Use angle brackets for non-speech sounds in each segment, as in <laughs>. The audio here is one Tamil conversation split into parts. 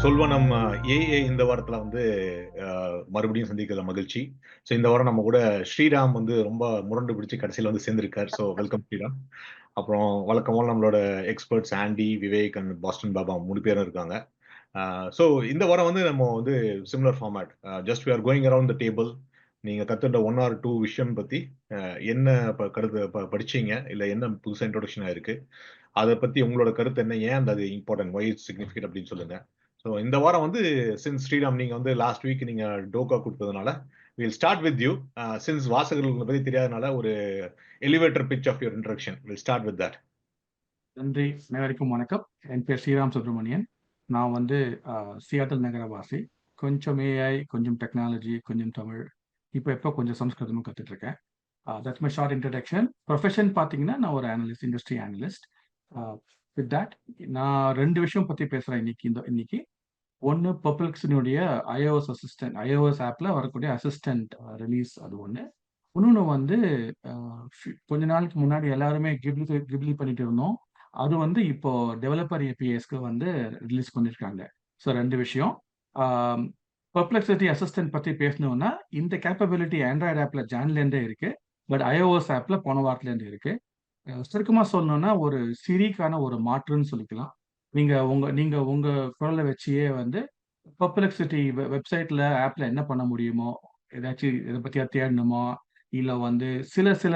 சொல்வனம் ஏஏ இந்த வாரத்துல வந்து மறுபடியும் சந்திக்கிற மகிழ்ச்சி. ஸோ இந்த வாரம் நம்ம கூட ஸ்ரீராம் வந்து ரொம்ப முரண்டு பிடிச்சு கடைசியில் வந்து சேர்ந்திருக்கார். So welcome Sriram. அப்புறம் வழக்கமாக நம்மளோட experts Andy Vivek and Boston Baba மூணு பேரும் இருக்காங்க. ஸோ இந்த வாரம் வந்து நம்ம வந்து similar format just we are going around the table நீங்க கத்துட்ட ஒன் ஆர் டூ விஷயம் பத்தி என்ன இப்போ கருத்து படிச்சீங்க? இல்ல என்ன புதுசா இன்ட்ரோடக்ஷன் ஆயிருக்கு? அதை பத்தி உங்களோட கருத்து என்ன? ஏன் அந்த அது இம்பார்ட்டன்ட் ஒய் சிக்னிஃபிகேட் அப்படின்னு சொல்லுங்க. ஸோ இந்த வாரம் வந்து சின்ஸ் ஸ்ரீராம் நீங்கள் வந்து லாஸ்ட் வீக் நீங்கள் டோக்கா கொடுத்ததுனால will start with you since வாசகர்களுக்கு பற்றி தெரியாதனால ஒரு elevator pitch of your introduction will start with that நன்றி. அனைவருக்கும் வணக்கம். என் பேர் ஸ்ரீராம் சுப்ரமணியன் நான் வந்து uh, சியாட்டல் நகரவாசி. கொஞ்சம் ஏஐ கொஞ்சம் டெக்னாலஜி கொஞ்சம் தமிழ். இப்போ எப்போ கொஞ்சம் சம்ஸ்கிருதமும் கற்றுட்ருக்கேன் that's my short introduction profession பார்த்தீங்கன்னா நான் ஒரு analyst industry analyst with that நான் ரெண்டு விஷயம் பற்றி பேசுகிறேன் இன்னைக்கு இந்த இன்னைக்கு. ஒன்று பப்ளிக்ஸினுடைய ஐஓஎஸ் அசிஸ்டன்ட் ஐஓஎஸ் ஆப்பில் வரக்கூடிய அசிஸ்டன்ட் ரிலீஸ் uh, அது ஒன்று இன்னொன்று வந்து uh, கொஞ்ச நாளுக்கு முன்னாடி எல்லாருமே கிப்லி கிப்லி பண்ணிட்டு இருந்தோம். அது வந்து இப்போ டெவலப்பர் ஏபிஎஸ்க்கு வந்து ரிலீஸ் பண்ணியிருக்காங்க ஸோ ரெண்டு விஷயம். பர்ப்ளெக்சிட்டி அசிஸ்டன்ட் பற்றி பேசணும்னா இந்த கேப்பபிலிட்டி ஆண்ட்ராய்டு ஆப்பில் ஜான்லேருந்தே இருக்கு. பட் ஐஓஎஸ் ஆப்பில் போன வாரத்துலேருந்து இருக்கு. சுருக்கமாக சொல்லணும்னா ஒரு சிரிக்கான ஒரு மாற்றுன்னு சொல்லிக்கலாம். நீங்க உங்க நீங்க உங்க குரலை வச்சியே வந்து பர்ப்ளெக்சிட்டி வெப்சைட்ல ஆப்ல என்ன பண்ண முடியுமோ ஏதாச்சும் இதை பத்தியா தேடணுமோ இல்ல வந்து சில சில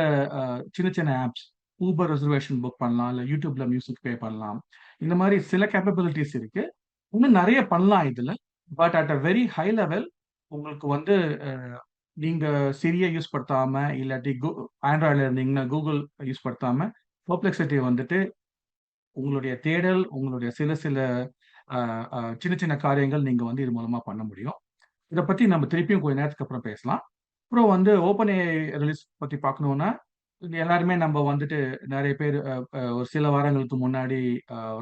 சின்ன சின்ன ஆப்ஸ் ஊபர் ரிசர்வேஷன் புக் பண்ணலாம் இல்ல யூடியூப்ல மியூசிக் பே பண்ணலாம். இந்த மாதிரி சில கேப்பபிலிட்டிஸ் இருக்கு. இன்னும் நிறைய பண்ணலாம் இதுல. But at a very high level உங்களுக்கு வந்து நீங்க சிரியை யூஸ் படுத்தாம இல்லாட்டி ஆண்ட்ராய்டில் இருந்தீங்கன்னா கூகுள் யூஸ் படுத்தாம பர்ப்ளெக்சிட்டி வந்துட்டு உங்களுடைய தேடல் உங்களுடைய சில சில சின்ன சின்ன காரியங்கள் நீங்கள் வந்து இது மூலமாக பண்ண முடியும். இதை பற்றி நம்ம திருப்பியும் கொஞ்ச நேரத்துக்கு அப்புறம் பேசலாம். அப்புறம் வந்து ஓப்பன் ரிலீஸ் பற்றி பார்க்கணுன்னா எல்லாருமே நம்ம வந்துட்டு நிறைய பேர் ஒரு சில வாரங்களுக்கு முன்னாடி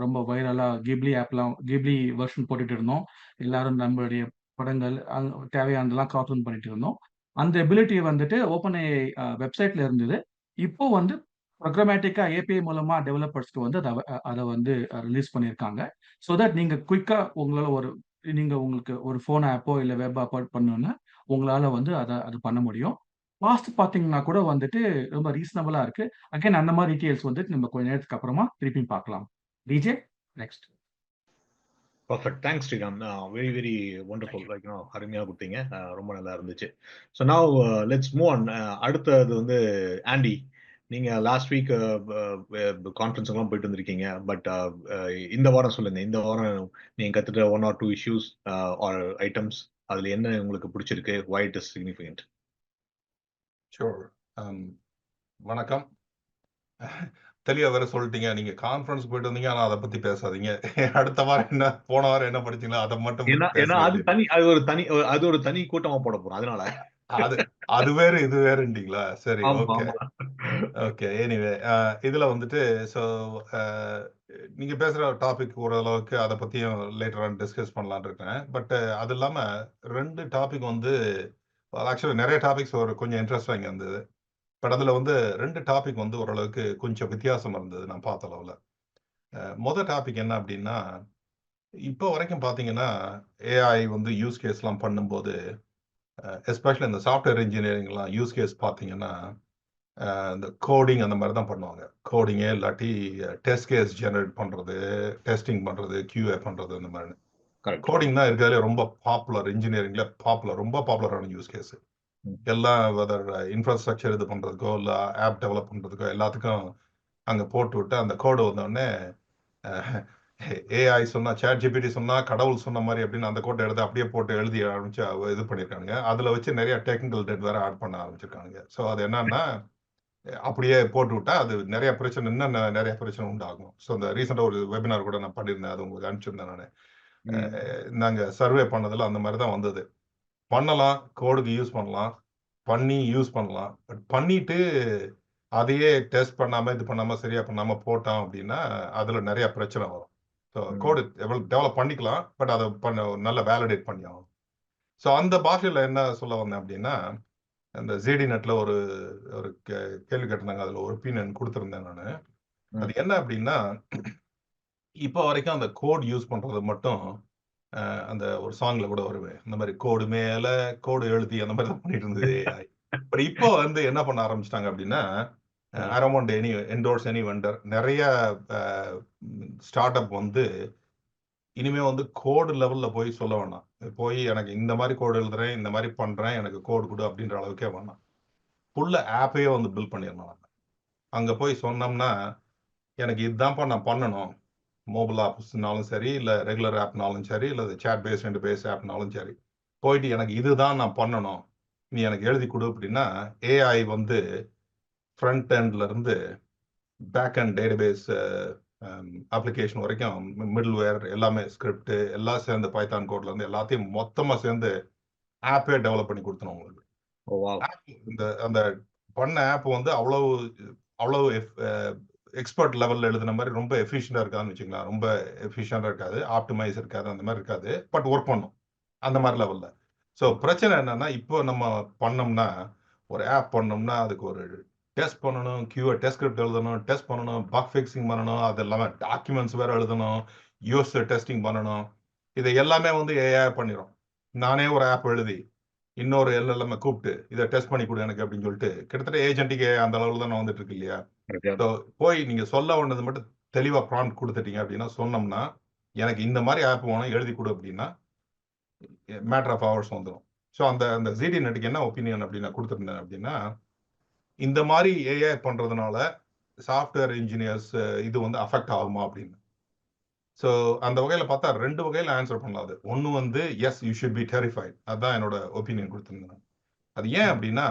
ரொம்ப வைரலாக கிப்லி ஆப்லாம் கிப்லி வெர்ஷன் போட்டுட்டு இருந்தோம். எல்லாரும் நம்மளுடைய படங்கள் தேவையானதெல்லாம் கார்ட்டூன் பண்ணிட்டு இருந்தோம். அந்த எபிலிட்டி வந்துட்டு ஓப்பன் ஏ வெப்சைட்ல இருந்தது. இப்போ வந்து ப்ரோக்ராமேட்டிக்கா ஏபிஐ மூலமா டெவலப்பர்ஸ்க்கு வந்து அதை அதை வந்து ரிலீஸ் பண்ணியிருக்காங்க ஸோ தட் நீங்க குயிக்கா உங்களால ஒரு நீங்க உங்களுக்கு ஒரு ஃபோன் ஆப்போ இல்லை வெப் ஆப்போ பண்ணணும்னா உங்களால வந்து அதை அது பண்ண முடியும். காஸ்ட் பார்த்தீங்கன்னா கூட வந்துட்டு ரொம்ப ரீசனபிளா இருக்கு. அகைன் அந்த மாதிரி டீடைல்ஸ் வந்துட்டு நம்ம கொஞ்ச நேரத்துக்கு அப்புறமா திருப்பி பார்க்கலாம். DJ next perfect thanks Sriram very very wonderful like அருமையாக கொடுத்தீங்க. அஹ், ரொம்ப நல்லா இருந்துச்சு. ஸோ நான் லெட்ஸ் மூவ் ஆன் அடுத்தது வந்து ஆண்டி நீங்க லாஸ்ட் வீக் கான்ஃபரன்ஸுக்கெல்லாம் போயிட்டு வந்திருக்கீங்க. பட் இந்த வாரம் சொல்லுங்க. இந்த வாரம் நீங்க கத்துட்ட one or two issues or items அதுல என்ன உங்களுக்கு பிடிச்சிருக்கு? Why it is significant? Sure வணக்கம். தெளிவா வேற சொல்லிட்டீங்க. நீங்க கான்ஃபரன்ஸ் போயிட்டு வந்தீங்க. ஆனா அதை பத்தி பேசாதீங்க. அடுத்த வாரம் என்ன போன வாரம் என்ன படிச்சீங்களோ அதை மட்டும் அது தனி அது ஒரு தனி அது ஒரு தனி கூட்டமா போட போறோம். அதனால. அது அது வேற இது வேறன்றீங்களா? சரி ஓகே ஓகே எனிவே இதுல வந்துட்டு ஸோ நீங்க பேசுற டாபிக் ஓரளவுக்கு அதை பத்தியும் லேட்டர் ஆன் டிஸ்கஸ் பண்ணலாம்னு இருக்கேன். பட் அது இல்லாம ரெண்டு டாபிக் வந்து ஆக்சுவலி நிறைய டாபிக்ஸ் ஒரு கொஞ்சம் இன்ட்ரெஸ்டாக இருந்தது பட் அதுல வந்து ரெண்டு டாபிக் வந்து ஓரளவுக்கு கொஞ்சம் வித்தியாசம் இருந்தது நான் பார்த்த அளவுல. அஹ், முத டாபிக் என்ன அப்படின்னா இப்போ வரைக்கும் பாத்தீங்கன்னா ஏஐ வந்து யூஸ் கேஸ்லாம் பண்ணும்போது எஸ்பெஷலி இந்த சாஃப்ட்வேர் இன்ஜினியரிங்லாம் யூஸ் கேஸ் பார்த்தீங்கன்னா இந்த கோடிங் அந்த மாதிரி தான் பண்ணுவாங்க. கோடிங்கே இல்லாட்டி டெஸ்ட் கேஸ் ஜெனரேட் பண்ணுறது டெஸ்டிங் பண்ணுறது QA பண்ணுறது அந்த மாதிரி. கோடிங் தான் இருக்கிறதுலே ரொம்ப பாப்புலர் இன்ஜினியரிங்ல பாப்புலர் ரொம்ப பாப்புலரான யூஸ் கேஸ் எல்லாம் வெதர் இன்ஃப்ராஸ்ட்ரக்சர் இது பண்ணுறதுக்கோ இல்லை ஆப் டெவலப் பண்ணுறதுக்கோ எல்லாத்துக்கும் அங்கே போட்டு விட்டு அந்த கோடு வந்தோடனே ஏஐ சொன்னா சேட் ஜிபிடி சொன்னா கடவுள் சொன்ன மாதிரி அப்படின்னு அந்த கோட்டை எடுத்து அப்படியே போட்டு எழுதி ஆரம்பிச்சு அவ- இது பண்ணியிருக்கானுங்க. அதில் வச்சு நிறைய டெக்னிக்கல் டெட் வேற ஆட் பண்ண ஆரம்பிச்சிருக்கானுங்க. ஸோ அது என்னன்னா அப்படியே போட்டு விட்டா அது நிறைய பிரச்சனை இன்னும் நிறைய பிரச்சனை உண்டாகும். ஸோ இந்த ரீசெண்டாக ஒரு வெபினார் கூட நான் பண்ணியிருந்தேன். அது உங்களுக்கு அனுப்பிச்சிருந்தேன் நான். நாங்கள் சர்வே பண்ணதில் அந்த மாதிரி தான் வந்தது. பண்ணலாம் கோடுக்கு யூஸ் பண்ணலாம் பண்ணி யூஸ் பண்ணலாம். பட் பண்ணிட்டு அதையே டெஸ்ட் பண்ணாம இது பண்ணாம சரியா பண்ணாம போட்டோம் அப்படின்னா அதுல நிறைய பிரச்சனை வரும். ஸோ. கோடு டெவலப் பண்ணிக்கலாம் பட் அதை பண்ண நல்லா வேலிடேட் பண்ணி ஆகும் ஸோ அந்த பாஷையில என்ன சொல்ல வந்தேன் அப்படின்னா அந்த ஜிடி நெட்ல ஒரு ஒரு கே- கேள்வி கேட்டிருந்தாங்க அதுல ஒரு ஒப்பீனியன் கொடுத்துருந்தேன் நான். அது என்ன அப்படின்னா <clears throat> இப்போ வரைக்கும் அந்த கோட் யூஸ் பண்றது மட்டும் அந்த ஒரு சாங்ல கூட வருவே இந்த மாதிரி கோடு மேல கோடு எழுதி அந்த மாதிரி தான் பண்ணிட்டு இருந்தது பட் <laughs> இப்போ வந்து என்ன பண்ண ஆரம்பிச்சிட்டாங்க அப்படின்னா around any endorse any vendor நிறைய ஸ்டார்ட் அப் வந்து இனிமே வந்து கோடு லெவல்ல போய் சொல்ல வேணாம். போய் எனக்கு இந்த மாதிரி கோடு எழுதுறேன் இந்த மாதிரி பண்றேன் எனக்கு கோடு கொடு அப்படின்ற அளவுக்கே வேணாம். ஃபுல்ல ஆப்பையே வந்து பில்ட் பண்ணிடணும் நம்ம அங்க போய் சொன்னோம்னா எனக்கு இதுதான்ப்பா நான் பண்ணணும். மொபைல் ஆப்ஸ்னாலும் சரி இல்லை ரெகுலர் ஆப்னாலும் சரி இல்லை சேட் பேஸ் அண்ட் பேஸ் ஆப்னாலும் சரி. போயிட்டு எனக்கு இதுதான் நான் பண்ணணும். நீ எனக்கு எழுதி கொடு அப்படின்னா ஏஐ வந்து ஃப்ரண்ட் எண்ட்ல இருந்து பேக் அண்ட் டேட்டாபேஸ் அப்ளிகேஷன் வரைக்கும் மிடில் வேர் எல்லாமே ஸ்கிரிப்ட் எல்லாம் சேர்ந்து பைத்தான் கோட்ல இருந்து எல்லாத்தையும் மொத்தமா சேர்ந்து ஆப்பே டெவலப் பண்ணி கொடுத்தணும் உங்களுக்கு. இந்த அந்த பண்ண ஆப் வந்து அவ்வளவு அவ்வளவு எக்ஸ்பர்ட் லெவல்ல எழுதுன மாதிரி ரொம்ப எஃபிஷியண்டா இருக்காதுன்னு வச்சுக்கலாம் ரொம்ப எஃபிஷியண்டா இருக்காது ஆப்டிமைஸ் இருக்காது அந்த மாதிரி இருக்காது பட் ஒர்க் பண்ணும். அந்த மாதிரி லெவல்ல ஸோ பிரச்சனை என்னன்னா இப்போ நம்ம பண்ணோம்னா ஒரு ஆப் பண்ணோம்னா அதுக்கு ஒரு டெஸ்ட் பண்ணணும் கியூ டெஸ்ட் ஸ்கிரிப்ட் எழுதணும் டெஸ்ட் பண்ணணும் பக் ஃபிக்ஸிங் பண்ணணும் அது எல்லாமே டாக்குமெண்ட்ஸ் வேற எழுதணும் யூசர் டெஸ்டிங் பண்ணணும். இதை எல்லாமே வந்து ஏஐ பண்ணிடும் நானே ஒரு ஆப் எழுதி இன்னொரு எல்எல்எம் கூப்பிட்டு இதை டெஸ்ட் பண்ணி கொடு எனக்கு அப்படின்னு சொல்லிட்டு கிட்டத்தட்ட ஏஜென்ட்டுக்கு அந்த அளவுல தான் வந்துட்டு இருக்கு இல்லையா? போய் நீங்க சொல்ல வேண்டது மட்டும் தெளிவா ப்ராம்ப்ட் கொடுத்துட்டீங்க அப்படின்னா சொன்னோம்னா எனக்கு இந்த மாதிரி ஆப் வேணும் எழுதி கொடு அப்படின்னா மேட்டர் ஆஃப் ஹவர்ஸ் வந்துடும் ஸோ அந்த அந்த ஜிடி நெட்டுக்கு என்ன ஒப்பீனியன் அப்படின்னு கொடுத்துருந்தேன் அப்படின்னா இந்த மாதிரி ஏஐ பண்றதுனால சாஃப்ட்வேர் இன்ஜினியர்ஸ் இது வந்து அஃபெக்ட் ஆகுமா அப்படின்னு. ஸோ அந்த வகையில் பார்த்தா ரெண்டு வகையில் ஆன்சர் பண்ணலாம் அது. ஒன்று வந்து yes you should be terrified அதுதான் என்னோட ஒப்பீனியன் கொடுத்துருந்தேன் அது ஏன் அப்படின்னா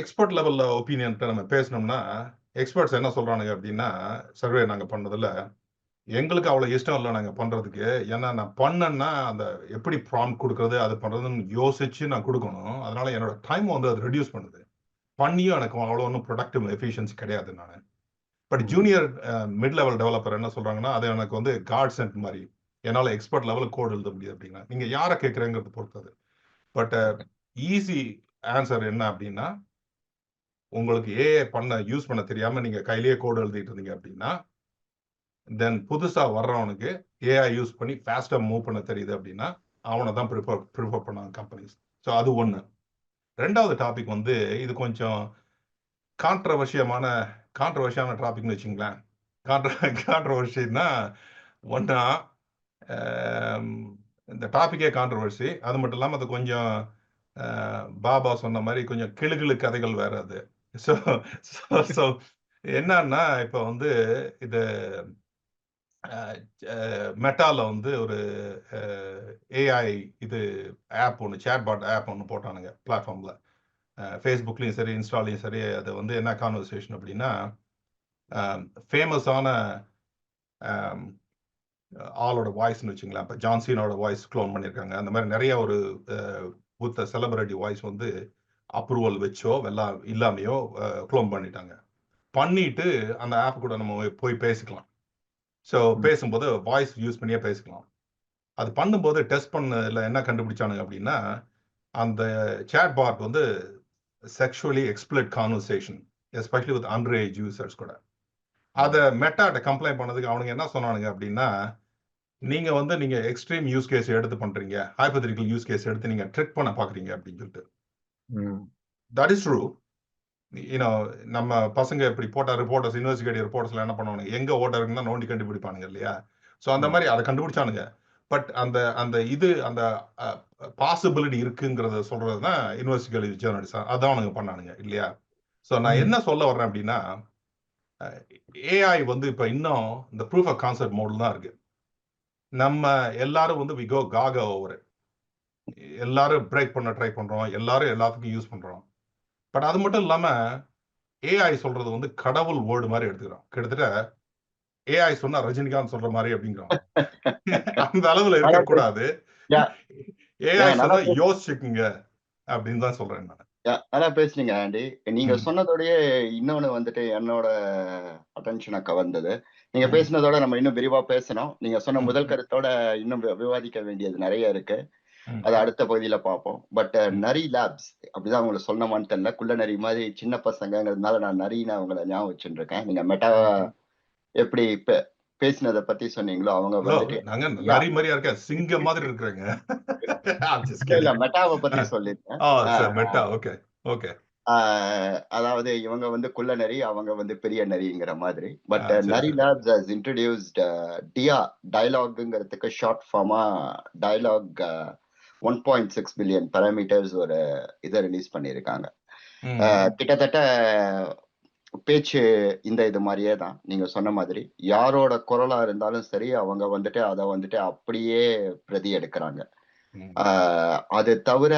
எக்ஸ்பர்ட் லெவலில் ஒப்பீனியன்ட்ட நம்ம பேசினோம்னா எக்ஸ்பர்ட்ஸ் என்ன சொல்கிறானுங்க அப்படின்னா சர்வே நாங்கள் பண்ணதில் எங்களுக்கு அவ்வளோ இஷ்டம் இல்லை நாங்கள் பண்ணுறதுக்கு ஏன்னா நான் பண்ணேன்னா அந்த எப்படி ப்ராம் கொடுக்குறது அது பண்ணுறதுன்னு யோசிச்சு நான் கொடுக்கணும். அதனால என்னோட டைம் வந்து அது ரெடியூஸ் பண்ணுது. பண்ணியும் எனக்கு அவ்வளோ ஒன்றும் ப்ரொடக்டிவ் எஃபிஷியன்சி கிடையாது நான். But junior mid level developer என்ன சொல்றாங்கன்னா அது எனக்கு வந்து காட் சென்ட் மாதிரி. என்னால் எக்ஸ்பர்ட் லெவலில் கோட் எழுத முடியாது அப்படின்னா. நீங்க யாரை கேட்குறேங்கிறது பொறுத்தது. பட் ஈஸி ஆன்சர் என்ன அப்படின்னா உங்களுக்கு ஏஐ பண்ண யூஸ் பண்ண தெரியாம நீங்க கையிலேயே கோட் எழுதிட்டு இருந்தீங்க அப்படின்னா தென் புதுசா வர்றவனுக்கு ஏஐ யூஸ் பண்ணி ஃபாஸ்டா மூவ் பண்ண தெரியுது அப்படின்னா அவனை தான் ப்ரிஃபர் ப்ரிஃபர் பண்ணாங்க கம்பெனிஸ் ஸோ அது ஒன்று ரெண்டாவது டாபிக் வந்து இது கொஞ்சம் கான்ட்ரவர்ஷியமான கான்ட்ரவர்ஷியான டாபிக்னு வச்சுங்களேன். கான்ட்ர கான்ட்ரவர்ஷின்னா ஒன்றா இந்த டாப்பிக்கே கான்ட்ரவர்சி அது மட்டும் இல்லாமல் அது கொஞ்சம் பாபா சொன்ன மாதிரி கொஞ்சம் கிளுகிழு கதைகள் வேற அது. ஸோ ஸோ <laughs> என்னன்னா இப்போ வந்து இது மெட்டாவில் வந்து ஒரு ஏஐ இது ஆப் ஒன்று சேட்பாட் ஆப் ஒன்று போட்டானுங்க பிளாட்ஃபார்மில் ஃபேஸ்புக்லேயும் சரி இன்ஸ்டாலையும் சரி அது வந்து என்ன கான்வர்சேஷன் அப்படின்னா ஃபேமஸான ஆளோட வாய்ஸ்னு வச்சுங்களேன். இப்போ ஜான்சீனோட வாய்ஸ் க்ளோன் பண்ணியிருக்காங்க அந்த மாதிரி நிறைய ஒரு புத்த செலிபிரிட்டி வாய்ஸ் வந்து அப்ரூவல் வச்சோ எல்லாம் இல்லாமையோ க்ளோன் பண்ணிட்டாங்க. பண்ணிட்டு அந்த ஆப் கூட நம்ம போய் பேசிக்கலாம். ஸோ பேசும்போது வாய்ஸ் யூஸ் பண்ணியே பேசிக்கலாம். அது பண்ணும்போது டெஸ்ட் பண்ணல என்ன கண்டுபிடிச்சானுங்க அப்படின்னா அந்த சேட் பாட் வந்து sexually exploited conversation especially with under age users கூட. அதை மெட்டாட்ட கம்ப்ளைண்ட் பண்ணதுக்கு அவனுங்க என்ன சொன்னானுங்க அப்படின்னா நீங்க வந்து நீங்க எக்ஸ்ட்ரீம் யூஸ் கேஸ் எடுத்து பண்றீங்க ஹைபோதெட்டிக்கல் யூஸ் கேஸ் எடுத்து நீங்க ட்ரிக் பண்ண பாக்குறீங்க அப்படின்னு சொல்லிட்டு. ம். தட் இஸ் ட்ரூ யூனோ நம்ம பசங்க இப்படி போட்ட ரிப்போர்ட்டர்ஸ் யூனிவர்சிட்டி ரிப்போர்ட்டர்ஸ்ல என்ன பண்ணுவானுங்க? எங்க ஓட்ட இருக்குன்னு நோண்டி கண்டுபிடிப்பானுங்க இல்லையா? ஸோ அந்த மாதிரி அதை கண்டுபிடிச்சானுங்க. பட் அந்த அந்த இது அந்த பாசிபிலிட்டி இருக்குங்கிறத சொல்றது தான் யூனிவர்சிட்டி ஜேர்னலிஸ்ட் அதான் அவனுங்க பண்ணானுங்க இல்லையா? ஸோ நான். என்ன சொல்ல வர்றேன் அப்படின்னா ஏஐ வந்து இப்போ இன்னும் இந்த ப்ரூஃப் ஆஃப் கான்செப்ட் மோடில் தான் இருக்கு. நம்ம எல்லாரும் வந்து வி கோ காக ஓவர் எல்லாரும் பிரேக் பண்ண ட்ரை பண்றோம். எல்லாரும் எல்லாத்துக்கும் யூஸ் பண்றோம். பட் அது மட்டும் இல்லாம ஏஐ சொல்றது வந்து கடவுள் வேர்டு மாதிரி எடுத்துக்கிறோம் கிட்டத்தட்ட ஏஐ சொன்னா ரஜினிகாந்த் சொல்ற மாதிரி அப்படிங்கிறோம் <laughs> அந்த அளவுல இருக்கக்கூடாது. ஏஐ சொன்னா யோசிச்சுக்குங்க அப்படின்னு தான் சொல்றேன் நான் நல்லா பேசுனீங்க ஆண்டி நீங்க. சொன்னதோடயே இன்னொன்னு வந்துட்டு என்னோட அட்டென்ஷனை கவர்ந்தது நீங்க. பேசினதோட நம்ம இன்னும் விரிவா பேசணும் நீங்க சொன்ன. முதல் கருத்தோட இன்னும் விவாதிக்க வேண்டியது நிறைய இருக்கு. அது அடுத்த பகுதியில பார்ப்போம். பட் ம். நரி லேப்ஸ் அப்படிதான் உங்களுக்கு சொன்னமான்னு தெரியல குள்ள நரி மாதிரி சின்ன பசங்கங்கிறதுனால நான் நரி நான் உங்களை ஞாபகம் வச்சுட்டு இருக்கேன் நீங்க மெட்டா எப்படி பேசினதை பத்தி சொன்னீங்களோ அவங்க வந்துட்டு நாங்க யா நரி மாதிரியா இருக்க சிங்கம் மாதிரி இருக்கிறேங்க. இல்ல. மெட்டாவை பத்தி சொல்லிருக்கேன் அதாவது இவங்க வந்து குள்ள நரி அவங்க வந்து பெரிய நரிங்கிற மாதிரி. பட் சரி நரி Labs has introduced Dia டயலாகுங்கிறதுக்கு short for a dialogue one point six billion parameters ஒரு இதை ரிலீஸ் பண்ணியிருக்காங்க. கிட்டத்தட்ட பேச்சு இந்த இது மாதிரியே தான். நீங்க சொன்ன மாதிரி யாரோட குரலா இருந்தாலும் சரி அவங்க வந்துட்டு அதை வந்துட்டு அப்படியே பிரதி எடுக்கிறாங்க. அது தவிர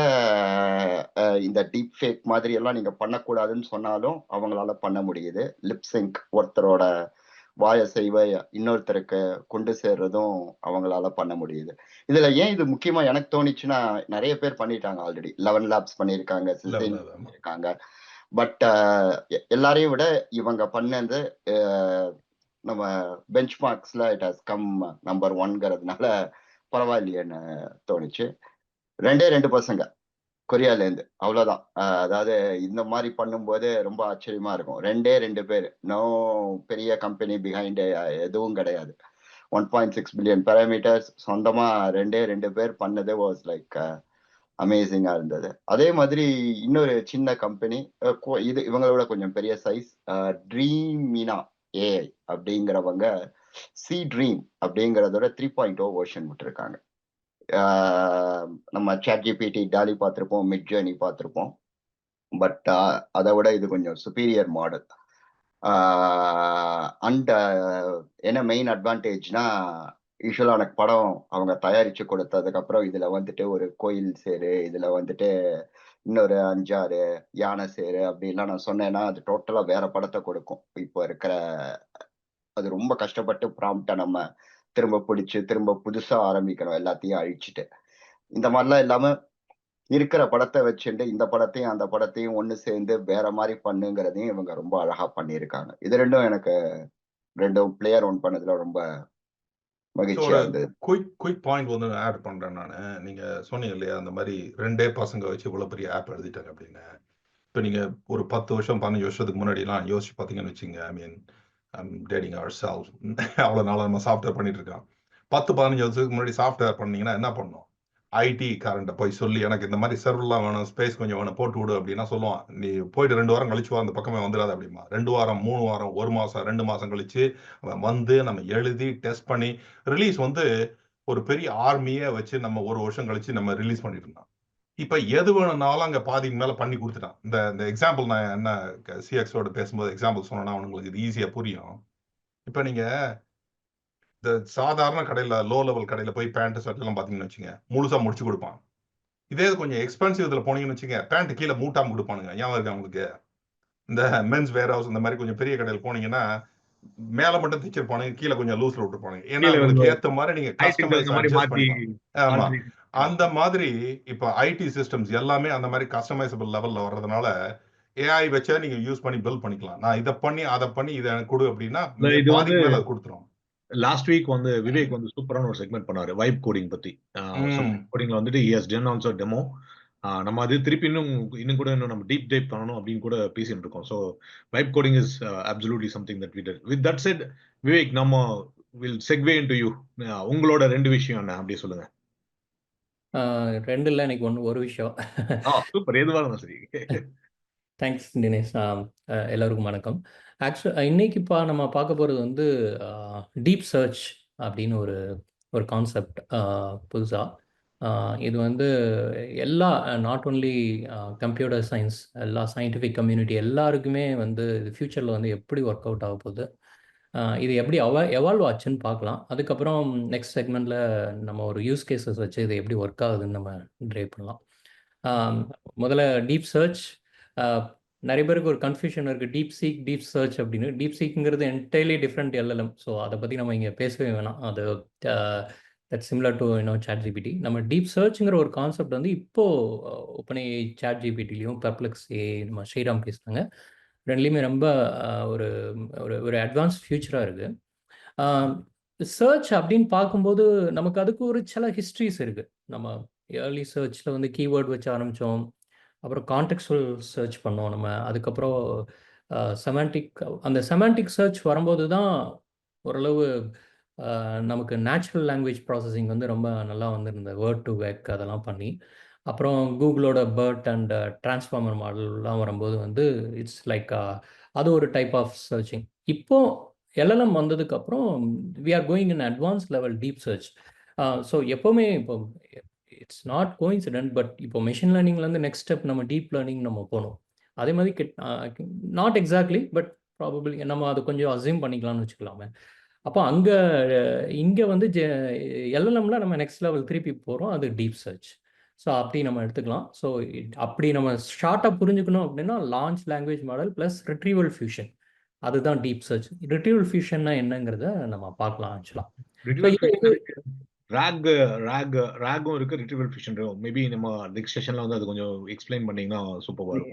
இந்த டீப் ஃபேக் மாதிரி எல்லாம் நீங்க பண்ணக்கூடாதுன்னு சொன்னாலும் அவங்களால பண்ண முடியுது. லிப்சிங்க் ஒருத்தரோட வாயசைவை இன்னொருத்தருக்கு கொண்டு சேர்றதும் அவங்களால பண்ண முடியுது. இதுல ஏன் இது முக்கியமா எனக்கு தோணுச்சுன்னா நிறைய பேர் பண்ணிட்டாங்க ஆல்ரெடி லெவன் லேப்ஸ் பண்ணியிருக்காங்க பண்ணியிருக்காங்க. பட் எல்லாரையும் விட இவங்க பண்ணது நம்ம பெஞ்ச் மார்க்ஸ்ல இட் ஹஸ் கம் நம்பர் ஒன்ங்கிறதுனால பரவாயில்லையேன்னு தோணுச்சு. ரெண்டே ரெண்டு பசங்க. கொரியாலேருந்து அவ்வளோதான். அதாவது இந்த மாதிரி பண்ணும்போது ரொம்ப ஆச்சரியமா இருக்கும். ரெண்டே ரெண்டு பேர். நோ பெரிய கம்பெனி பிஹைண்ட் எதுவும் கிடையாது. One point six billion parameters சொந்தமாக ரெண்டே ரெண்டு பேர் பண்ணது வாஸ் லைக் அமேசிங்காக இருந்தது. அதே மாதிரி இன்னொரு சின்ன கம்பெனி இது இவங்களோட கொஞ்சம் பெரிய சைஸ் ட்ரீமினா ஏஐ அப்படிங்கிறவங்க சி ட்ரீம் அப்படிங்கிறதோட த்ரீ பாயிண்ட் ஓ ஓஷன் விட்டுருக்காங்க. நம்ம சாட் ஜிபிடி டாலி பார்த்துருப்போம் மிட் ஜேர்னி பார்த்துருப்போம் பட் அதை விட இது கொஞ்சம் சுப்பீரியர் மாடல் அண்ட் என்ன மெயின் அட்வான்டேஜ்னா யூஸ்வலாக எனக்கு படம் அவங்க தயாரிச்சு கொடுத்ததுக்கப்புறம் இதுல வந்துட்டு ஒரு கோயில் சேரு இதுல வந்துட்டு இன்னொரு அஞ்சாறு யானை சேரு அப்படின்லாம் நான் சொன்னேன்னா அது டோட்டலா வேற படத்தை கொடுக்கும். இப்போ இருக்கிற அது ரொம்ப கஷ்டப்பட்டு ப்ராம்ப்டா நம்ம திரும்ப பிடிச்சு திரும்ப புதுசா ஆரம்பிக்கணும் எல்லாத்தையும் அழிச்சிட்டு. இந்த மாதிரிலாம் இல்லாம இருக்கிற படத்தை வச்சுட்டு இந்த படத்தையும் அந்த படத்தையும் ஒண்ணு சேர்ந்து வேற மாதிரி பண்ணுங்கிறதையும் இவங்க ரொம்ப அழகா பண்ணியிருக்காங்க. இது ரெண்டும் எனக்கு ரெண்டும் பிளேயர் ஒன் பண்ணதுல ரொம்ப மகிழ்ச்சியா இருந்தது. குயிக் குயிக் பாயிண்ட் வந்து ஆட் பண்றேன் நான். நீங்க சொன்னீங்க இல்லையா அந்த மாதிரி ரெண்டே பசங்க வச்சு இவ்வளவு பெரிய ஆப் எழுதிட்டாங்க அப்படின்னு. இப்போ நீங்க ஒரு பத்து வருஷம் பதினஞ்சு வருஷத்துக்கு முன்னாடிலாம் யோசிச்சு பார்த்தீங்கன்னு வச்சுங்க ஐ மீன் டேடிங் அவர் செல்ஃப் அவ்வளோ நாளாக நம்ம சாஃப்ட்வேர் பண்ணிட்டு இருக்கோம். பத்து பதினஞ்சு வருஷத்துக்கு முன்னாடி சாஃப்ட்வேர் பண்ணீங்கன்னா என்ன பண்ணும்? ஐடி கரண்ட்டை போய் சொல்லி எனக்கு இந்த மாதிரி சர்வர்லாம் வேணும் ஸ்பேஸ் கொஞ்சம் வேணும் போட்டு விடு அப்படின்னா சொல்லுவான். நீ போயிட்டு ரெண்டு வாரம் கழிச்சு வா அந்த பக்கமே வந்துடாது அப்படிமா ரெண்டு வாரம் மூணு வாரம் ஒரு மாசம் ரெண்டு மாசம் கழிச்சு அவன் வந்து நம்ம எழுதி டெஸ்ட் பண்ணி ரிலீஸ் வந்து ஒரு பெரிய ஆர்மியை வச்சு நம்ம ஒரு வருஷம் கழிச்சு நம்ம ரிலீஸ் பண்ணிட்டு இருந்தோம் இப்ப எது வேணும்னாலும் அங்க பாதிக்கு மேல பண்ணி கொடுத்துட்டான். இந்த இந்த எக்ஸாம்பிள் நான் என்ன சிஎக்ஸோட பேசும்போது எக்ஸாம்பிள் சொன்னேன்னா உங்களுக்கு இது ஈஸியா புரியும். இப்ப நீங்க இந்த சாதாரண கடையில லோ லெவல் கடையில போய் பேண்ட் ஷர்ட் எல்லாம் பாத்தீங்கன்னு வச்சுங்க முழுசா முடிச்சு கொடுப்பான். இதே கொஞ்சம் எக்ஸ்பென்சிவ் இதுல போனீங்கன்னு வச்சுங்க பேண்ட் கீழே மூட்டாம கொடுப்பானுங்க. ஏன் இருக்கு அவங்களுக்கு இந்த மென்ஸ் வேர் ஹவுஸ் இந்த மாதிரி கொஞ்சம் பெரிய கடையில் போனீங்கன்னா மேல மட்டும் தைச்சிருப்பானுங்க கீழே கொஞ்சம் லூஸ்ல விட்டுருப்பானுங்க. ஏன்னா வந்து ஏத்த மாதிரி நீங்க கஸ்டமைஸ் ஆமா. அந்த மாதிரி இப்ப ஐடி சிஸ்டம்ஸ் எல்லாமே அந்த மாதிரி கஸ்டமைசபிள் லெவல்ல வர்றதுனால ஏஐ வச்சா நீங்க யூஸ் பண்ணி பில்ட் பண்ணிக்கலாம். நான் இதை பண்ணி அதை பண்ணி இதை எனக்கு கொடு அப்படின்னா இது வந்து கொடுத்துரும். லாஸ்ட் வீக் வந்து விவேக் வந்து சூப்பரான ஒரு செக்மெண்ட் பண்ணாரு வைப் கோடிங் பத்தி. கோடிங்ல வந்துட்டு எஸ் டென் ஆல்சோ டெமோ நம்ம அது திருப்பி இன்னும் இன்னும் கூட இன்னும் நம்ம டீப் டைப் பண்ணணும் அப்படின்னு கூட பேசிட்டு இருக்கோம். So vibe coding is absolutely something that we with that said Vivek நம்ம will segue into you உங்களோட ரெண்டு விஷயம் என்ன? அப்படி சொல்லுங்க. ரெண்டு இல்லை எனக்கு ஒன்று ஒரு விஷயம். சூப்பர். எதுவாக இருந்தாலும் சரி. தேங்க்ஸ் தினேஷ். எல்லாருக்கும் வணக்கம். ஆக்சுவல் இன்னைக்கு இப்போ நம்ம பார்க்க போகிறது வந்து டீப் சர்ச் அப்படின்னு ஒரு ஒரு கான்செப்ட் புதுசாக இது வந்து எல்லா நாட் ஓன்லி கம்ப்யூட்டர் சயின்ஸ் எல்லா சயின்டிஃபிக் கம்யூனிட்டி எல்லாருக்குமே வந்து ஃப்யூச்சரில் வந்து எப்படி ஒர்க் அவுட் ஆக போகுது? இது எப்படி அவ எவால்வ் ஆச்சுன்னு பார்க்கலாம். அதுக்கப்புறம் நெக்ஸ்ட் செக்மெண்ட்டில் நம்ம ஒரு யூஸ் கேசஸ் வச்சு இது எப்படி ஒர்க் ஆகுதுன்னு நம்ம ட்ரைவ் பண்ணலாம். முதல்ல டீப் சர்ச் நிறைய பேருக்கு ஒரு கன்ஃபியூஷன் இருக்குது டீப் சீக் டீப் சர்ச் அப்படின்னு. டீப் சீக்ங்கிறது என்டையர்லி டிஃப்ரெண்ட் எல்எல்எம் ஸோ அதை பற்றி நம்ம இங்கே பேசவே வேணாம். அது that similar to you know ChatGPT நம்ம டீப் சர்ச்ங்கிற ஒரு கான்செப்ட் வந்து இப்போது ஓப்பனே சாட் ஜிபிடிலையும் பெர்ப்ளெக்ஸ் ஏ நம்ம ஸ்ரீராம் பேசுனாங்க ரெண்டுலேயுமே ரொம்ப ஒரு ஒரு ஒரு அட்வான்ஸ் ஃபியூச்சராக இருக்குது சர்ச் அப்படின்னு பார்க்கும்போது நமக்கு அதுக்கு ஒரு சில ஹிஸ்ட்ரிஸ் இருக்குது நம்ம ஏர்லி சர்ச்சில் வந்து கீவேர்ட் வச்சு ஆரம்பித்தோம் அப்புறம் கான்டெக்சுவல் சர்ச் பண்ணோம் நம்ம. அதுக்கப்புறம் செமான்டிக் அந்த செமான்டிக் சர்ச் வரும்போது தான் ஓரளவு நமக்கு நேச்சுரல் லாங்குவேஜ் ப்ராசஸிங் வந்து ரொம்ப நல்லா வந்து இந்த வேர்ட் டு வேக் அதெல்லாம் பண்ணி. அப்புறம் கூகுளோட பேர்ட் அண்ட் டிரான்ஸ்ஃபார்மர் மாடல்லாம் வரும்போது வந்து இட்ஸ் லைக் uh, அது ஒரு டைப் ஆஃப் சர்ச்சிங் இப்போ எல்எல்எம் வந்ததுக்கப்புறம் we are going in advance level deep search so எப்போவுமே இப்போ இட்ஸ் நாட் கோயின்சிடென்ட் பட் இப்போ மிஷின் லேர்னிங்லேருந்து நெக்ஸ்ட் ஸ்டெப் நம்ம டீப் லேர்னிங் நம்ம போகணும். அதே மாதிரி கிட் நாட் எக்ஸாக்ட்லி பட் ப்ராபபிளி நம்ம அதை கொஞ்சம் அசியூம் பண்ணிக்கலாம்னு வச்சுக்கலாமே. அப்போ அங்கே இங்கே வந்து ஜெ எல்எல்எம்ல நம்ம நெக்ஸ்ட் லெவல் திருப்பி போகிறோம் அது டீப் சர்ச் ஸோ அப்படி நம்ம எடுத்துக்கலாம். ஸோ அப்படி நம்ம ஷார்ட்டாக புரிஞ்சுக்கணும் அப்படின்னா large language model plus retrieval fusion அதுதான் டீப் சர்ச் ரிட்ரீவல் ஃபியூஷன்னா என்னங்கிறத நம்ம பார்க்கலாம் ஆக்சுவலாக ராக் ராக் ராகும் இருக்கு. ரிட்ரீவல் ஃபியூஷன் மேபி நம்ம நெக்ஸ்ட் செஷன்ல வந்து அது கொஞ்சம் எக்ஸ்பிளைன் பண்ணீங்கன்னா சூப்பர் வரும்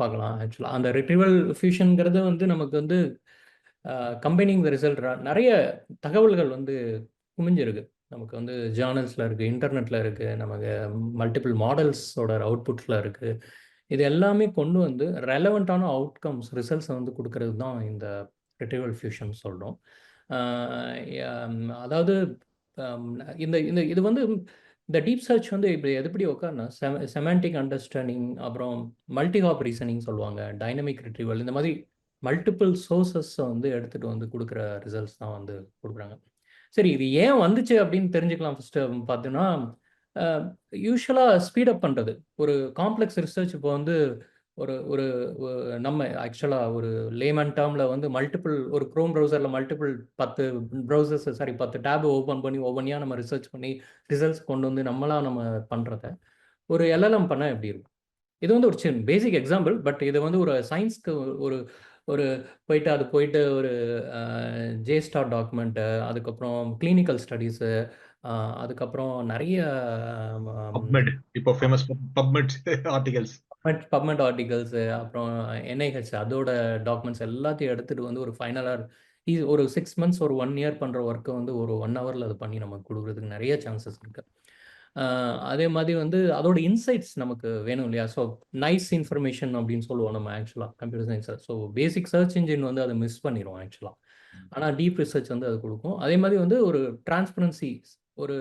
பார்க்கலாம் ஆக்சுவலாக அந்த ரிட்ரீவல் ஃபியூஷனுங்கிறது வந்து நமக்கு வந்து கம்பைனிங் த ரிசல்ட் நிறைய தகவல்கள் வந்து குமிஞ்சிருக்கு. நமக்கு வந்து ஜேர்னல்ஸில் இருக்குது இன்டர்நெட்டில் இருக்குது நமக்கு மல்டிபிள் மாடல்ஸோட அவுட்புட்ஸில் இருக்குது இது எல்லாமே கொண்டு வந்து ரெலவெண்ட்டான அவுட்கம்ஸ் ரிசல்ட்ஸை வந்து கொடுக்கறது தான் இந்த ரிட்ரிவல் ஃபியூஷன் சொல்கிறோம் அதாவது இந்த இந்த இது வந்து இந்த டீப் சர்ச் வந்து இப்போ எது எப்படி உட்காருனா செமாண்டிக் அண்டர்ஸ்டாண்டிங் அப்புறம் மல்டி ஹாப் ரீசனிங் சொல்லுவாங்க டைனமிக் ரிட்ரிவல் இந்த மாதிரி மல்டிபிள் சோர்சஸை வந்து எடுத்துகிட்டு வந்து கொடுக்குற ரிசல்ட்ஸ் தான் வந்து கொடுக்குறாங்க. சரி இது ஏன் வந்துச்சு அப்படின்னு தெரிஞ்சுக்கலாம் ஃபஸ்ட்டு பார்த்தீங்கன்னா யூஸ்வலாக ஸ்பீடப் பண்ணுறது ஒரு காம்ப்ளெக்ஸ் ரிசர்ச் இப்போ வந்து ஒரு ஒரு நம்ம ஆக்சுவலாக ஒரு லேமன் டேர்மில் வந்து மல்டிபிள் ஒரு க்ரோம் ப்ரௌசரில் மல்டிபிள் பத்து ப்ரௌசர்ஸ் சாரி பத்து டேப் ஓப்பன் பண்ணி ஒவ்வொன்றையாக நம்ம ரிசர்ச் பண்ணி ரிசல்ட்ஸ் கொண்டு வந்து நம்மளாக நம்ம பண்ணுறத ஒரு எல்எல்எம் பண்ணால் எப்படி இருக்கும்? இது வந்து ஒரு சின்ன பேசிக் எக்ஸாம்பிள் பட் இது வந்து ஒரு சயின்ஸ்க்கு ஒரு ஒரு போயிட்டு அது போயிட்டு ஒரு ஜே ஸ்டார் டாக்குமெண்ட்டு அதுக்கப்புறம் கிளினிக்கல் ஸ்டடீஸு அதுக்கப்புறம் நிறைய பப்மெட் இப்போ famous PubMed articles PubMed articles அப்புறம் என்ஐஹெச் அதோட டாக்குமெண்ட்ஸ் எல்லாத்தையும் எடுத்துகிட்டு வந்து ஒரு ஃபைனலாக ஒரு சிக்ஸ் மந்த்ஸ் ஒரு ஒன் இயர் பண்ணுற ஒர்க்கை வந்து ஒரு ஒன் ஹவரில் அது பண்ணி நமக்கு கொடுக்குறதுக்கு நிறைய சான்சஸ் இருக்குது அதே மாதிரி வந்து அதோட இன்சைட்ஸ் நமக்கு வேணும் இல்லையா? ஸோ நைஸ் இன்ஃபர்மேஷன் அப்படின்னு சொல்லுவோம் நம்ம ஆக்சுவலாக கம்ப்யூட்டர் சயின்ஸில் ஸோ பேசிக் சர்ச் இன்ஜின் வந்து அதை மிஸ் பண்ணிடும் ஆக்சுவலாக ஆனால் டீப் ரிசர்ச் வந்து அது கொடுக்கும். அதே மாதிரி வந்து ஒரு டிரான்ஸ்பரன்சி ஒரு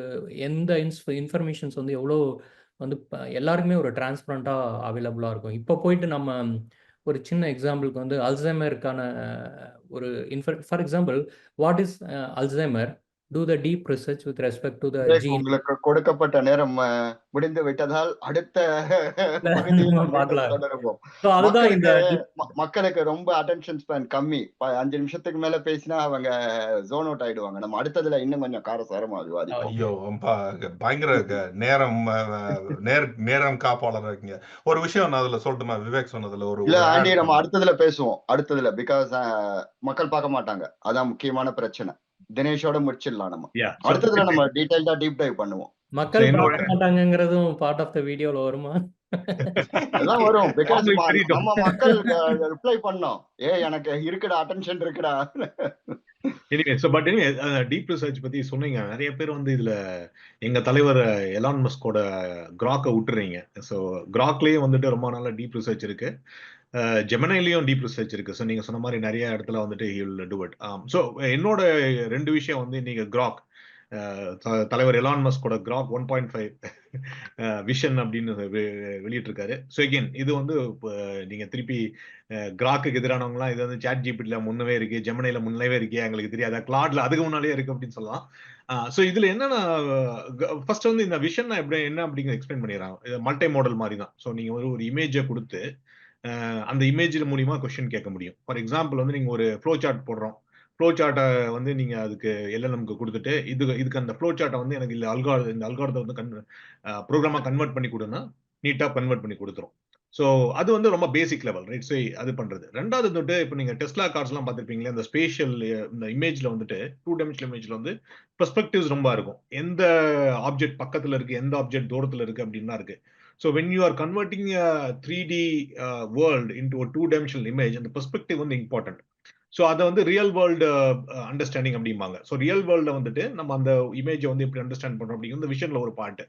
எந்த இன்ஸ் இன்ஃபர்மேஷன்ஸ் வந்து எவ்வளோ வந்து எல்லாருக்குமே ஒரு டிரான்ஸ்பரண்ட்டாக அவைலபிளாக இருக்கும். இப்போ போயிட்டு நம்ம ஒரு சின்ன எக்ஸாம்பிளுக்கு வந்து அல்சைமருக்கான ஒரு infer for example what is Alzheimer to the deep research with respect to the gene உங்களுக்கு கொடுக்கப்பட்ட நேரம் முடிந்து விட்டதால் அடுத்த <laughs> அதுதான் இந்த மக்களுக்கு ரொம்ப அட்டென்ஷன் ஸ்பேன் கம்மி. அஞ்சு நிமிஷத்துக்கு மேல பேசினா அவங்க ஜோன் அவுட் ஆயிடுவாங்க. நம்ம அடுத்ததுல இன்னும் கொஞ்சம் காரசாரமா விவாதிப்போம். ஐயோ பயங்கர நேரம் நேர் நேரம் காப்பாளர் இருக்கீங்க. ஒரு விஷயம் நான் அதுல சொல்லட்டுமா? விவேக் சொன்னதுல ஒரு இல்ல ஆண்டி நம்ம அடுத்ததுல பேசுவோம். அடுத்ததுல பிகாஸ் மக்கள் பார்க்க மாட்டாங்க. அதான் முக்கியமான பிரச்சனை. தினேஷோட முடிச்சிடலாம் நம்ம. அடுத்ததுல நம்ம டீடைல்டா டீப் டைவ் பண்ணுவோம். மக்கள் பார்க்க மாட்டாங்கங்கிறதும் பார்ட் ஆஃப் த வீடியோல வருமா? எல்லாம் வரும். பிகாஸ் நம்ம மக்கள் ரிப்ளை பண்ணோம். ஏ எனக்கு இருக்குடா அட்டென்ஷன் இருக்குடா. Anyway so but anyway deep research பத்தி சொன்னீங்க. நிறைய பேர் வந்து இதுல எங்க தலைவர் எலான் மஸ்கோட கிராக்கை விட்டுறீங்க. ஸோ கிராக்லயே வந்துட்டு ரொம்ப நாள டீப் ரிசர்ச் இருக்கு. ஜெமனைலையும் டீப் ரிசர்ச் இருக்கு ஸோ நீங்க சொன்ன மாதிரி நிறைய இடத்துல வந்துட்டு ஹில் டூ இட் ஸோ என்னோட ரெண்டு விஷயம் வந்து நீங்க கிராக் தலைவர் Elon மஸ்கோட Grok one point five vision அப்படின்னு வெளியிட்டிருக்காரு. ஸோ எகெயின் இது வந்து நீங்க திருப்பி கிராக்குக்கு எதிரானவங்களாம் இது வந்து சாட் ஜிபிடியில் முன்னவே இருக்கு ஜெமனைல முன்னவே இருக்கு எங்களுக்கு தெரியாதா. கிளாட்ல அதுக்கு முன்னாலே இருக்கு அப்படின்னு சொல்லலாம். ஸோ இதுல என்னன்னா ஃபர்ஸ்ட் வந்து இந்த விஷன் எப்படி என்ன அப்படிங்கிற எக்ஸ்பிளைன் பண்ணிடுறாங்க. மல்டி மாடல் மாதிரி தான். ஸோ நீங்க ஒரு ஒரு இமேஜை கொடுத்து அந்த இமேஜில் மூலியமா கொஸ்டின் கேட்க முடியும். ஃபார் எக்ஸாம்பிள் வந்து நீங்க ஒரு ஃப்ளோ சார்ட் போடுறோம். ஃப்ளோ சார்ட்டை வந்து நீங்கள் அதுக்கு எல்எல்எம்க்கு கொடுத்துட்டு இது இதுக்கு அந்த ஃப்ளோ சார்ட்டை வந்து எனக்கு இல்லை அல்கார் இந்த அல்காரத்தை வந்து கன் ப்ரோக்ராமா கன்வெர்ட் பண்ணி கொடுன்னா நீட்டாக கன்வெர்ட் பண்ணி கொடுத்துரும். ஸோ அது வந்து ரொம்ப பேசிக் லெவல் ரைட் ஸோ அது பண்ணுறது ரெண்டாவது வந்துட்டு இப்போ நீங்கள் டெஸ்லா கார்ஸ்லாம் பார்த்துருப்பீங்களே அந்த ஸ்பேஷியல் இந்த இமேஜில் வந்துட்டு டூ டைமென்ஷனல் இமேஜில் வந்து பெர்ஸ்பெக்டிவ்ஸ் ரொம்ப இருக்கும். எந்த ஆப்ஜெக்ட் பக்கத்தில் இருக்குது எந்த ஆப்ஜெக்ட் தூரத்தில் இருக்குது அப்படின்னா இருக்குது so when you are converting three D world into ஒரு டூ டைமென்ஷனல் இமேஜ் அந்த பெர்ஸ்பெக்டிவ் வந்து இம்பார்ட்டன்ட் ஸோ அதை வந்து ரியல் வேர்ல்டு அண்டர்ஸ்டாண்டிங் அப்படிம்பாங்க. ஸோ ரியல் வேர்ல்டில் வந்துட்டு நம்ம அந்த இமேஜை வந்து எப்படி அண்டர்ஸ்டாண்ட் பண்ணுறோம் அப்படிங்கிறது விஷனில் ஒரு பாட்டு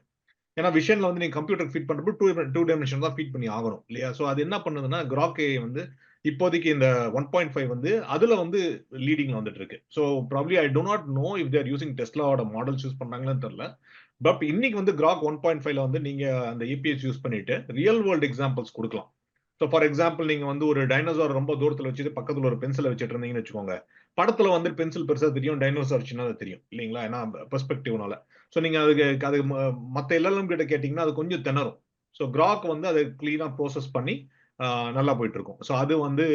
ஏன்னா விஷனில் வந்து நீங்க கம்ப்யூட்டர் ஃபீட் பண்ணுறப்போ டூ டூ டைமென்ஷன் தான் ஃபீட் பண்ணி ஆகணும் இல்லையா? ஸோ அது என்ன பண்ணுதுன்னா கிராக்கே வந்து இப்போதைக்கு இந்த ஒன் பாயிண்ட் ஃபைவ் வந்து அதுல வந்து லீடிங்ல வந்துட்டு இருக்கு. So probably I do not know if they're using டெஸ்லாவோட models use பண்றாங்கன்னு தெரியல. பட் இன்னைக்கு வந்து கிராக் ஒன் பாயிண்ட் ஃபைவ்ல வந்து நீங்க அந்த இபிஎஸ் யூஸ் பண்ணிட்டு ரியல் வேர்ல்டு எக்ஸாம்பிள்ஸ் கொடுக்கலாம். ஸோ ஃபார் எக்ஸாம்பிள் நீங்க வந்து ஒரு டைனோசார் ரொம்ப தூரத்துல வச்சுட்டு பக்கத்துல ஒரு பென்சிலை வச்சுட்டு இருந்தீங்கன்னு வச்சுக்கோங்க. படத்துல வந்து பென்சில் பெருசா தெரியும் டைனோசார் சின்னதா தெரியும் இல்லைங்களா? ஏன்னா பெர்ஸ்பெக்டிவ்னால ஸோ நீங்க அதுக்கு அது மற்ற எல்எல்எம் கிட்ட கேட்டீங்கன்னா அது கொஞ்சம் திணறும். ஸோ கிராக் வந்து அதை கிளீனா ப்ரோசஸ் பண்ணி நல்லா போயிட்டு இருக்கும் ஸோ அது வந்து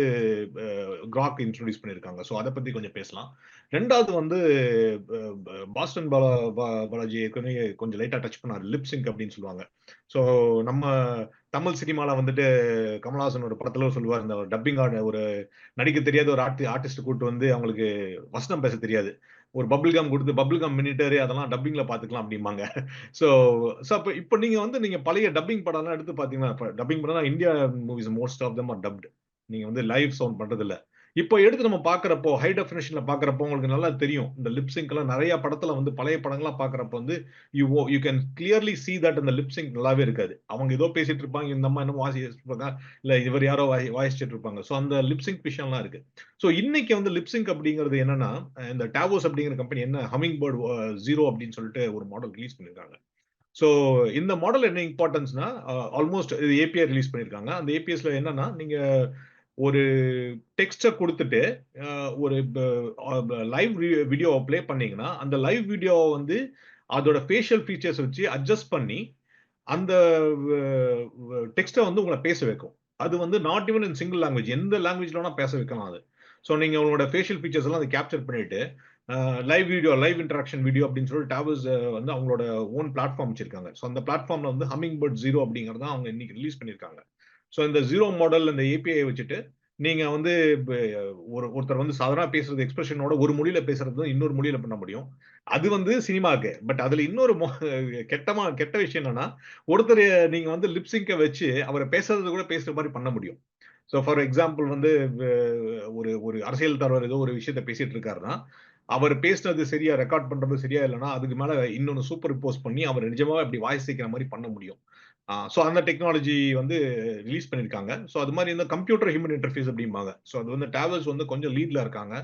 கிராக் இன்ட்ரடியூஸ் பண்ணியிருக்காங்க. ஸோ அதை பத்தி கொஞ்சம் பேசலாம். ரெண்டாவது வந்து பாஸ்டன் பாலா பாலாஜி ஏற்கனவே கொஞ்சம் லைட்டா டச் பண்ணார். லிப்சிங்க் அப்படின்னு சொல்லுவாங்க. ஸோ நம்ம தமிழ் சினிமால வந்துட்டு கமல்ஹாசன் ஒரு படத்துல சொல்லுவார். இந்த டப்பிங் ஆட ஒரு நடிக்க தெரியாத ஒரு ஆர்டி ஆர்டிஸ்ட் கூட்டு வந்து அவங்களுக்கு வசனம் பேச தெரியாது. ஒரு பபிள் கம் கொடுத்து பபிள் கம் மினிட்டரு அதெல்லாம் டப்பிங்ல பாத்துக்கலாம் அப்படிம்பாங்க. ஸோ ஸோ அப்போ இப்போ நீங்க வந்து நீங்க பழைய டப்பிங் படம்லாம் எடுத்து பாத்தீங்கன்னா டப்பிங் படம்னா India movies most of them are dubbed நீங்க வந்து லைவ் சவுண்ட் பண்றது இப்போ எடுத்து நம்ம பாக்குறப்போ ஹை டெஃபினேஷன்ல பாக்குறப்போ உங்களுக்கு நல்லா தெரியும். இந்த லிப்சிங்க் எல்லாம் நிறைய படத்துல வந்து பழைய படங்கள்லாம் பாக்குறப்ப வந்து you you can clearly see that அந்த லிப்சிங்க் நல்லாவே இருக்காது. அவங்க ஏதோ பேசிட்டு இருப்பாங்க இந்த அம்மா என்ன வாசிட்டு இருப்பாங்க இல்ல இவர் யாரோ வாசிச்சுட்டு இருப்பாங்க. ஸோ அந்த லிப்சிங்க் விஷயம்லாம் இருக்கு. ஸோ இன்னைக்கு வந்து லிப்சிங்க் அப்படிங்கிறது என்னன்னா இந்த டாவோஸ் அப்படிங்கிற கம்பெனி என்ன ஹமிங் பேர்ட் ஜீரோ அப்படின்னு சொல்லிட்டு ஒரு மாடல் ரிலீஸ் பண்ணிருக்காங்க. ஸோ இந்த மாடல் என்ன இம்பார்ட்டன்ஸ்னா ஆல்மோஸ்ட் uh, இது ஏபிஐ ரிலீஸ் பண்ணியிருக்காங்க அந்த ஏபிஎஸ்ல என்னன்னா நீங்கள் ஒரு டெக்ஸ்டை கொடுத்துட்டு ஒரு லைவ் வீடியோவை ப்ளே பண்ணீங்கன்னா அந்த லைவ் வீடியோவை வந்து அதோட ஃபேஷியல் ஃபீச்சர்ஸ் வச்சு அட்ஜஸ்ட் பண்ணி அந்த டெக்ஸ்ட்டை வந்து உங்களை பேச வைக்கும். அது வந்து not even in single language எந்த லாங்குவேஜ்ல வேணா பேச வைக்கலாம் அது. ஸோ நீங்கள் உங்களோட ஃபேஷியல் ஃபீச்சர்ஸ் எல்லாம் அதை கேப்சர் பண்ணிட்டு live video live interaction video அப்படின்னு சொல்லிட்டு டேவர்ஸ் வந்து அவங்களோட ஓன் பிளாட்ஃபார்ம் வச்சிருக்காங்க. ஸோ அந்த பிளாட்ஃபார்ம்ல வந்து ஹமிங் பேர்ட் ஜீரோ அப்படிங்கிறத அவங்க இன்னைக்கு ரிலீஸ் பண்ணியிருக்காங்க ஸோ இந்த ஜீரோ மாடல் இந்த ஏபிஐ வச்சுட்டு நீங்க வந்து ஒரு ஒருத்தர் வந்து சாதாரண பேசுறது எக்ஸ்பிரஷனோட ஒரு மொழியில பேசுறது இன்னொரு மொழியில பண்ண முடியும். அது வந்து சினிமாக்கு. பட் அதுல இன்னொரு கெட்டமா கெட்ட விஷயம் என்னன்னா ஒருத்தர் நீங்க வந்து லிப்சிங்க வச்சு அவரை பேசுறது கூட பேசுற மாதிரி பண்ண முடியும். ஸோ ஃபார் எக்ஸாம்பிள் வந்து ஒரு ஒரு அரசியல் தலைவர் ஏதோ ஒரு விஷயத்த பேசிட்டு இருக்காருன்னா அவர் பேசுனது சரியா ரெக்கார்ட் பண்றது சரியா இல்லைன்னா அதுக்கு மேல இன்னொன்னு சூப்பர் போஸ்ட் பண்ணி அவர் நிஜமாவே அப்படி வாய்ஸ் சேர்க்கிற மாதிரி பண்ண முடியும். ஸோ அந்த டெக்னாலஜி வந்து ரிலீஸ் பண்ணியிருக்காங்க ஸோ அது மாதிரி இந்த கம்ப்யூட்டர் ஹியூமன் இன்டர்ஃபேஸ் அப்படிம்பாங்க. ஸோ அது வந்து டேவல்ஸ் வந்து கொஞ்சம் லீட்ல இருக்காங்க.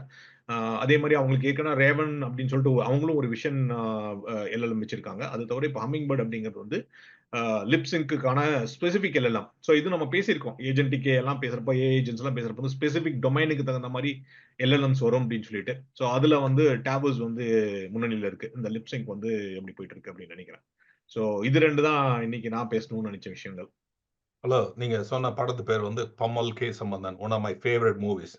அதே மாதிரி அவங்களுக்கு ஏற்கனவே ரேவன் அப்படின்னு சொல்லிட்டு அவங்களும் ஒரு விஷன் எல்எல்எம் வச்சிருக்காங்க. அது தவிர இப்போ ஹம்மிங் பேர்ட் அப்படிங்கிறது வந்து லிப்ஸிங்க்குக்கான ஸ்பெசிஃபிக் எல்எல்எம் ஸோ இது நம்ம பேசியிருக்கோம். ஏஜென்டிக்கே எல்லாம் பேசுறப்போ ஏ ஏஜென்ட்ஸ் எல்லாம் பேசுறப்போ வந்து ஸ்பெசிஃபிக் டொமைனுக்கு தகுந்த மாதிரி எல்எல்எம்ஸ் வரும் அப்படின்னு சொல்லிட்டு. ஸோ அதுல வந்து டேவல்ஸ் வந்து முன்னணியில் இருக்கு. இந்த லிப்ஸிங்க் வந்து எப்படி போயிட்டு இருக்கு அப்படின்னு நினைக்கிறேன். ஸோ இது ரெண்டு தான் இன்னைக்கு நான் பேசணும்னு நினைச்ச விஷயங்கள். ஹலோ நீங்க சொன்ன படத்து பேர் வந்து Pammal K Sambandham one of my favourite movies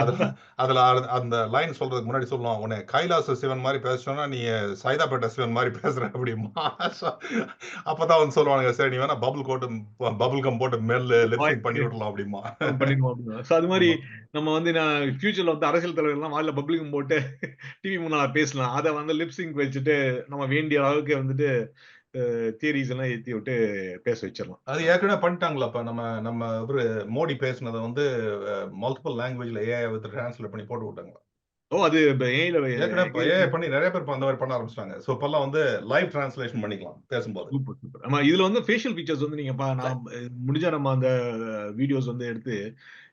அதுல அதுல அந்த லைன் சொல்றதுக்கு முன்னாடி சொல்லுவான் உன்னை கைலாச சிவன் மாதிரி பேசுறோம்னா நீ சைதாப்பேட்டை சிவன் மாதிரி பேசுற அப்படிமா. அப்பதான் வந்து சொல்லுவாங்க சரி நீ வேணா பபுள் கோட்டு பபுள் கம் போட்டு மேல லிப்சிங் பண்ணி விடலாம் அப்படிமா. பண்ணிடுவோம் அது மாதிரி நம்ம வந்து நான் ஃபியூச்சர்ல வந்து அரசியல் தலைவர்கள்லாம் வாயில பப்ளிகம் போட்டு டிவி முன்னால பேசலாம். அதை வந்து லிப்சிங் வச்சுட்டு நம்ம வேண்டிய அளவுக்கு வந்துட்டு தியரிஸ் எல்லாம் ஏத்தி விட்டு பேச வச்சிடலாம். அது ஏற்கனவே பண்ணிட்டாங்களா இப்ப நம்ம நம்ம இவரு மோடி பேசுனதை வந்து மல்டிபிள் லாங்குவேஜ்ல ஏஐ வித் டிரான்ஸ்லேட் பண்ணி போட்டு விட்டாங்க ஓ அது ஏஐ பண்ணி நிறைய பேர் அந்த மாதிரி பண்ண ஆரம்பிச்சிட்டாங்க. சோ இப்பெல்லாம் வந்து லைவ் டிரான்ஸ்லேஷன் பண்ணிக்கலாம் பேசும்போது. Super super. ஆமா இதுல வந்து ஃபேஷியல் ஃபீச்சர்ஸ் வந்து நீங்க நான் முடிஞ்சா நம்ம அந்த வீடியோஸ் வந்து எடுத்து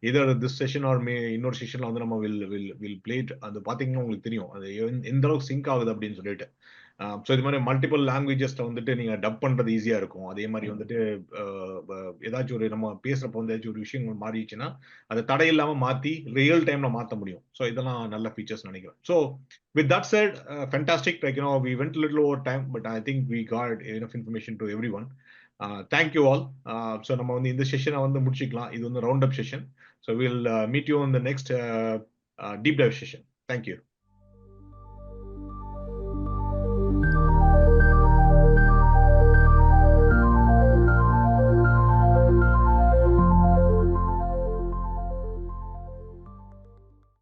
இதர் திஸ் செஷன் ஆர் மே இன்னொரு செஷன்ல வந்து நம்ம வில் வில் வில் பிளேட் அது பாத்தீங்கன்னா உங்களுக்கு தெரியும். அது எந்த அளவுக்கு சிங்க் ஆகுது அப்படின்னு சொல்லிட்டு. ஸோ இது மாதிரி மல்டிபிள் லாங்குவேஜஸ்ல வந்துட்டு நீங்க டப் பண்றது ஈஸியா இருக்கும். அதே மாதிரி வந்துட்டு ஏதாச்சும் ஒரு நம்ம பேசுறப்ப வந்து ஏதாச்சும் ஒரு விஷயங்கள் மாறிடுச்சுன்னா அதை தடை இல்லாம மாத்தி ரியல் டைம்ல மாத்த முடியும். ஸோ இதெல்லாம் நல்ல ஃபீச்சர்ஸ் நினைக்கிறேன். So with that said fantastic like you know we went little over time but I think we got enough information to everyone thank you all so நம்ம வந்து இந்த செஷனை வந்து முடிச்சுக்கலாம். இது வந்து round up session so will meet you இந்த next deep dive session thank you